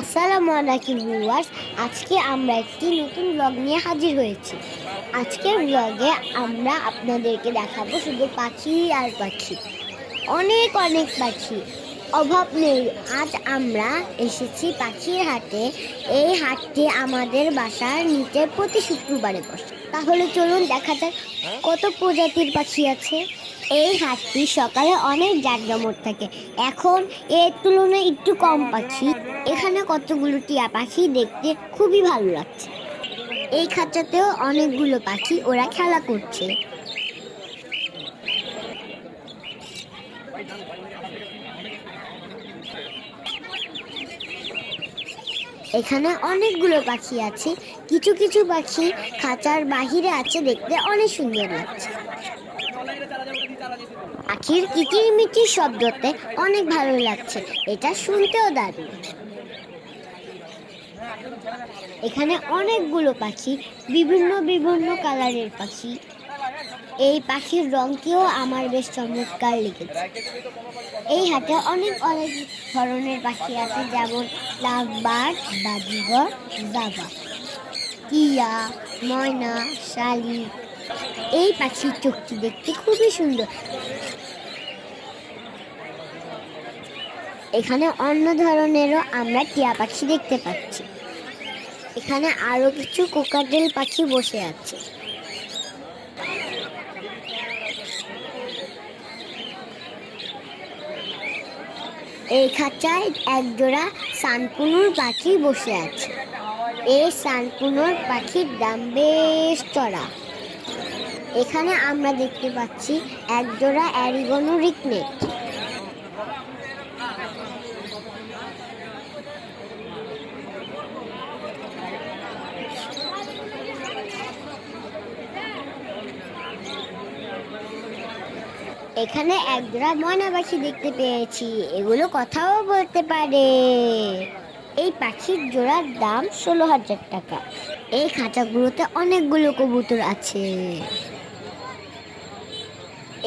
আসসালামু আলাইকুম ভিউয়ার্স, আজকে আমরা একটি নতুন ব্লগ নিয়ে হাজির হয়েছি। আজকের ব্লগে আমরা আপনাদেরকে দেখাবো শুধু পাখি আর পাখি। অনেক অনেক পাখি। অভাব নেই, আজ আমরা এসেছি পাখির হাটে। এই হাটটি আমাদের বাসার নিচে প্রতি শুক্রবারে বসে। তাহলে চলুন দেখা যাক কত প্রজাতির পাখি আছে। এই হাতটি সকালে অনেক জাঁকজমট থাকে। এখন এর তুলনায় একটু কম পাখি। এখানে কতগুলো টিয়া পাখি দেখতে খুবই ভালো লাগছে। এই খাঁচাতেও অনেকগুলো পাখি ওরা খেলা করছে। এখানে অনেকগুলো পাখি আছে। কিছু কিছু পাখি খাঁচার বাহিরে আছে দেখতে অনেক সুন্দর লাগছে। পাখির কিচিরমিচির শব্দতে অনেক ভালো লাগছে। এটা শুনতেও দারুণ। এখানে অনেকগুলো পাখি, বিভিন্ন বিভিন্ন কালারের পাখি। এই পাখির রংটিও আমার বেশ চমৎকার লেগেছে। এই হাটে অনেক অনেক ধরনের পাখি আছে, যেমন লাভ বার্ড বাজিগর, জাবা, টিয়া, ময়না, শালিক। এই পাখির চোখটি দেখতে খুবই সুন্দর। এখানে অন্য ধরনেরও আমরা টিয়া পাখি দেখতে পাচ্ছি। এখানে আরও কিছু কোকাটেল পাখি বসে আছে। এই খাঁচায় একজোড়া সানকুনুর পাখি বসে আছে। এই সানকুনুর পাখির দাম বেশ চড়া। এখানে আমরা দেখতে পাচ্ছি একজোড়া অ্যারিগনো রিকনেট এখানে একজোড়া ময়না পাখি দেখতে পেয়েছি। এগুলো কথাও বলতে পারে। এই পাখির জোড়ার দাম ষোলো হাজার টাকা। এই খাঁচাগুলোতে অনেকগুলো কবুতর আছে।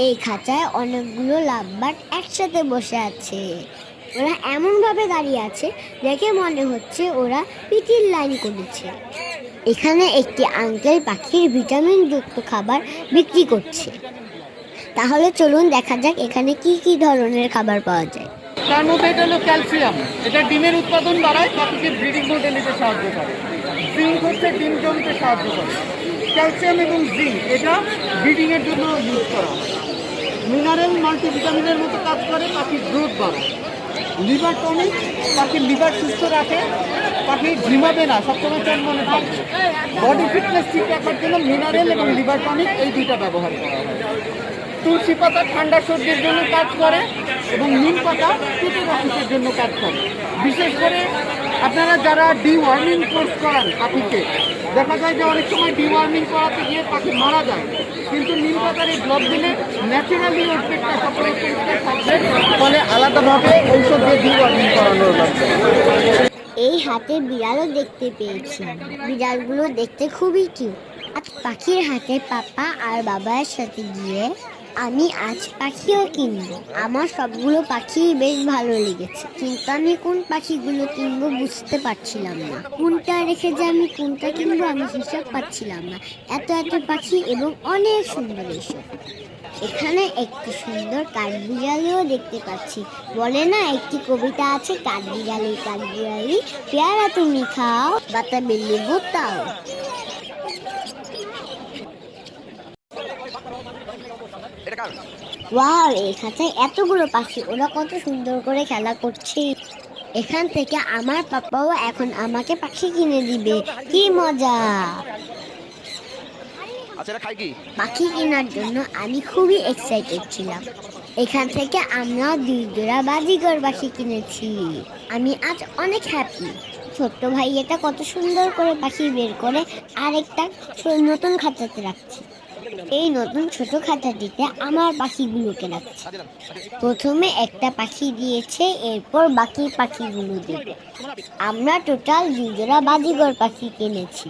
এই খাঁচায় অনেকগুলো লাভবাট একসাথে বসে আছে। ওরা এমনভাবে দাঁড়িয়ে আছে দেখে মনে হচ্ছে ওরা পিটির লাইন করেছে। এখানে একটি আঙ্কেল পাখির ভিটামিন যুক্ত খাবার বিক্রি করছে। তাহলে চলুন দেখা যাক এখানে কি কি ধরনের খাবার পাওয়া যায়। তার মধ্যে এটা হলো ক্যালসিয়াম। এটা ডিমের উৎপাদন বাড়ায় পাখিকে ব্রিডিং মোডে নিতে সাহায্য করে। জিঙ্ক হচ্ছে ডিম জমিতে সাহায্য করে। ক্যালসিয়াম এবং জিঙ্ক, এটা ব্রিডিংয়ের জন্য ইউজ করা হয়। মিনারেল মাল্টিভিটামিনের মতো কাজ করে পাখির গ্রোথ বাড়ায়। লিভার টনিক পাখির লিভার সুস্থ রাখে পাখি ঝিমাবে না, সবসময় চান মনে থাকবে বডি ফিটনেস ঠিক রাখার জন্য মিনারেল এবং লিভার টনিক এই দুইটা ব্যবহার করা হয়। তুলসী পাতা ঠান্ডা সর্দির জন্য কাজ করে এবং নিম পাতা পেটের অসুখের জন্য কাজ করে। বিশেষ করে আপনারা যারা ডিওয়ার্মিং কোর্স করান পাখিকে, দেখা যায় যে অনেক সময় ডিওয়ার্মিং করাতে গিয়ে পাখি মারা যায়। কিন্তু নিম পাতার এই ব্লক দিলে ন্যাচারালি ওর পেটটা সকল থাকবে। ফলে আলাদাভাবে ঔষধ দিয়ে ডিওয়ার্মিং করানোর লাগবে এই হাতে বিড়ালও দেখতে পেয়েছি। বিড়ালগুলো দেখতে খুবই কিউট আজ পাখির হাতে পাপা আর বাবার সাথে গিয়ে আমি আজ পাখিও কিনবো। আমার সবগুলো পাখি বেশ ভালো লেগেছে। কিন্তু আমি কোন পাখিগুলো কিনবো বুঝতে পারছিলাম না। কোনটা রেখে যে আমি কোনটা কিনবো আমি হিসাব পাচ্ছিলাম না। এত এত পাখি এবং অনেক সুন্দর এইসব এখানে একটি সুন্দর কাঠবিড়ালিও দেখতে পাচ্ছি। বলে না, একটি কবিতা আছে, কাঠবিড়ালি কাঠবিড়ালি, পেয়ারা তুমি খাও বাতা বিল্লি বুতাও ওয়াও এই খাঁচায় এতগুলো পাখি ওরা কত সুন্দর করে খেলা করছে। এখান থেকে আমার পাপাও এখন আমাকে পাখি কিনে দিবে। কি মজা। আচ্ছা পাখি কেনার জন্য আমি খুবই এক্সাইটেড ছিলাম। এখান থেকে আমরা দুই জোড়া বাজিগর পাখি কিনেছি। আমি আজ অনেক হ্যাপি ছোট্ট ভাই এটা কত সুন্দর করে পাখি বের করে আরেকটা নতুন খাঁচাতে রাখছি। এই নতুন ছোট খাঁচাটিতে আমার পাখিগুলোকে রাখছি প্রথমে একটা পাখি দিয়েছে, এরপর বাকি পাখিগুলো দেবে। আমরা টোটাল দুই জোড়া বাজিগর পাখি কিনেছি।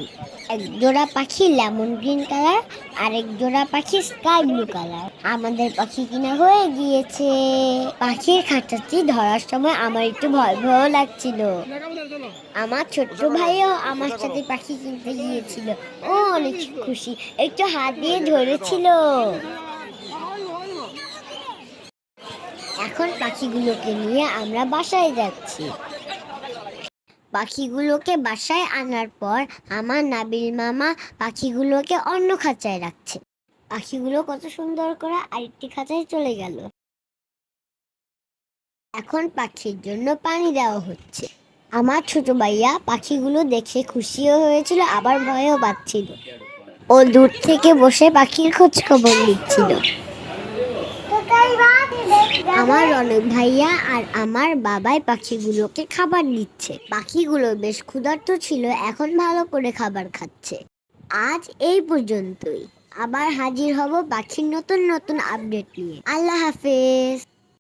এক জোড়া পাখি লেমন গ্রিন কালার আর এক জোড়া পাখি স্কাই ব্লু কালার। আমাদের পাখি কিনা হয়ে গিয়েছে। পাখির খাঁচাটি ধরার সময় আমার একটু ভয় ভয় লাগছিল। আমার ছোট্ট ভাইও আমার সাথে পাখি কিনতে গিয়েছিল। ও অনেক খুশি। একটু হাত দিয়ে ধরেছিল এখন পাখিগুলোকে নিয়ে আমরা বাসায় যাচ্ছি। পাখিগুলোকে বাসায় আনার পর আমার নাবিল মামা পাখিগুলোকে অন্য খাঁচায় রাখছে। পাখিগুলো কত সুন্দর করে আরেকটি খাঁচায় চলে গেল। এখন পাখির জন্য পানি দেওয়া হচ্ছে। আমার ছোট ভাইয়া পাখিগুলো দেখে খুশিও হয়েছিল, আবার ভয়ও পাচ্ছিল। ও দূর থেকে বসে পাখির খোঁজ খবর নিচ্ছিল। আমার রনক ভাইয়া আর আমার বাবাই পাখিগুলোকে খাবার দিচ্ছে। পাখিগুলো বেশ ক্ষুধার্ত ছিল, এখন ভালো করে খাবার খাচ্ছে। আজ এই পর্যন্তই। আবার হাজির হব পাখির নতুন নতুন আপডেট নিয়ে। আল্লাহ হাফেজ।